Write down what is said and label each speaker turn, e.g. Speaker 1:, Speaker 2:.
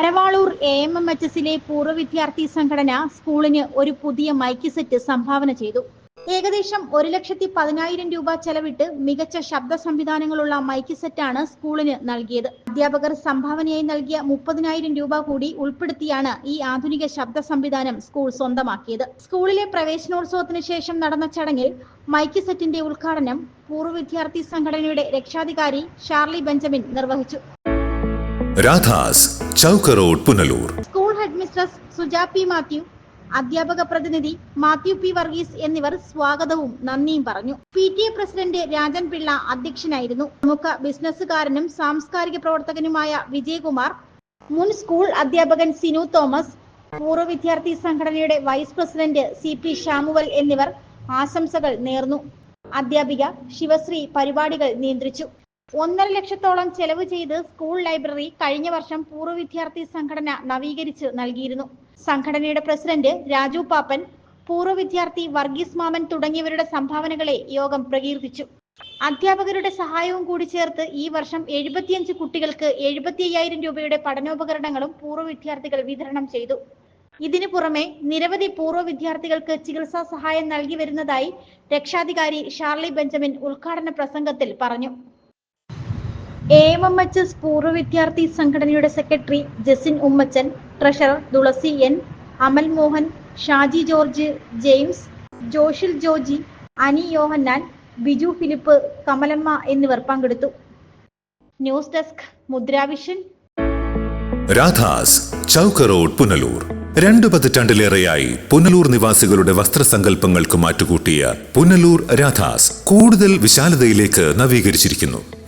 Speaker 1: Karavaloor A M M H എസിലെ പൂർവ വിദ്യാർത്ഥി സംഘടന സ്കൂളിന് ഒരു പുതിയ മൈക്ക് സെറ്റ് സംഭാവന ചെയ്തു. ഏകദേശം ഒരു ലക്ഷത്തി പതിനായിരം രൂപ ചെലവിട്ട് മികച്ച ശബ്ദ സംവിധാനങ്ങളുള്ള മൈക്ക് സെറ്റാണ് സ്കൂളിന് നൽകിയത്. അധ്യാപകർ സംഭാവനയായി നൽകിയ മുപ്പതിനായിരം രൂപ കൂടി ഉൾപ്പെടുത്തിയാണ് ഈ ആധുനിക ശബ്ദ സംവിധാനം സ്കൂൾ സ്വന്തമാക്കിയത്. സ്കൂളിലെ പ്രവേശനോത്സവത്തിന് ശേഷം നടന്ന ചടങ്ങിൽ മൈക്ക് സെറ്റിന്റെ ഉദ്ഘാടനം പൂർവ വിദ്യാർത്ഥി സംഘടനയുടെ രക്ഷാധികാരി ഷാർലി ബെഞ്ചമിൻ നിർവഹിച്ചു.
Speaker 2: Radhas Chowk road Punalur.
Speaker 1: School head mistress Suja P Mathew അധ്യാപക പ്രതിനിധി മാത്യു പി വർഗീസ് എന്നിവർ സ്വാഗതവും നന്ദിയും പറഞ്ഞു. P T A president Rajan Pillai അധ്യക്ഷനായിരുന്നു. പ്രമുഖ ബിസിനസ്സുകാരനും സാംസ്കാരിക പ്രവർത്തകനുമായ വിജയകുമാർ മുൻ സ്കൂൾ അധ്യാപകൻ സിനു തോമസ് പൂർവ വിദ്യാർത്ഥി സംഘടനയുടെ vice president C P Samuel എന്നിവർ ആശംസകൾ നേർന്നു. അധ്യാപിക ശിവശ്രീ പരിപാടികൾ നിയന്ത്രിച്ചു. ഒന്നര ലക്ഷത്തോളം ചെലവ് ചെയ്ത് സ്കൂൾ ലൈബ്രറി കഴിഞ്ഞ വർഷം പൂർവ വിദ്യാർത്ഥി സംഘടന നവീകരിച്ച് നൽകിയിരുന്നു. സംഘടനയുടെ പ്രസിഡന്റ് രാജു പാപ്പൻ പൂർവ വിദ്യാർത്ഥി വർഗീസ് മാമൻ തുടങ്ങിയവരുടെ സംഭാവനകളെ യോഗം പ്രകീർത്തിച്ചു. അധ്യാപകരുടെ സഹായവും കൂടി ചേർത്ത് ഈ വർഷം എഴുപത്തിയഞ്ച് കുട്ടികൾക്ക് എഴുപത്തി അയ്യായിരം രൂപയുടെ പഠനോപകരണങ്ങളും പൂർവ വിദ്യാർത്ഥികൾ വിതരണം ചെയ്തു. ഇതിനു പുറമെ നിരവധി പൂർവ വിദ്യാർത്ഥികൾക്ക് ചികിത്സാ സഹായം നൽകി വരുന്നതായി രക്ഷാധികാരി ഷാർലി ബെഞ്ചമിൻ ഉദ്ഘാടന പ്രസംഗത്തിൽ പറഞ്ഞു. എ എം എച്ച് എസ് പൂർവ വിദ്യാർത്ഥി സംഘടനയുടെ secretary Jasin Ummachan treasurer Thulasi N Amal Mohan Shaji George James Joshil Joji Ani Yohannan Biju Philip Kamalamma എന്നിവർ പങ്കെടുത്തു. News desk Mudravision.
Speaker 2: Radhas Chowka road Punalur. രണ്ടു പതിറ്റാണ്ടിലേറെയായി പുനലൂർ നിവാസികളുടെ വസ്ത്രസങ്കല്പങ്ങൾക്ക് മാറ്റുകൂട്ടിയ പുനലൂർ രാധാസ് കൂടുതൽ വിശാലതയിലേക്ക് നവീകരിച്ചിരിക്കുന്നു.